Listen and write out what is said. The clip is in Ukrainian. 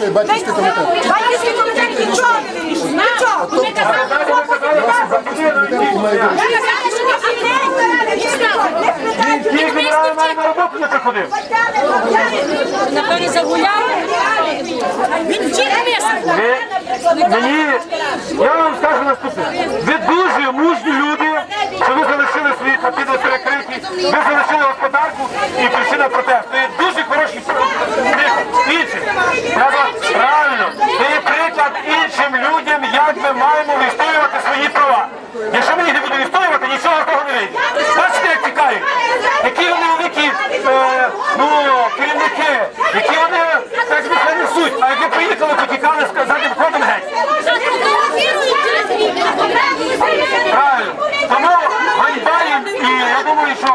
вирішує батьківський комітет. Батьківський комітет нічого не вирішує. Нічого. Вони казали, що на. Напевно, загуляли. Він втік. Ви мені, я вам скажу наступне. Ви дуже мужні люди, що ви залишили свої хатини перекриті, ви залишили господарку і прийшли на протест. Це дуже іншим людям, як ми маємо відстоювати свої права. Якщо ми їх не будемо відстоювати, нічого з того не вийде. Бачите, як тікають? Які вони великі е, ну, керівники, які вони так не несуть. А як ви приїхали, потікали сказати, входимо геть. Правильно. Тому ганьба їм, і я думаю, що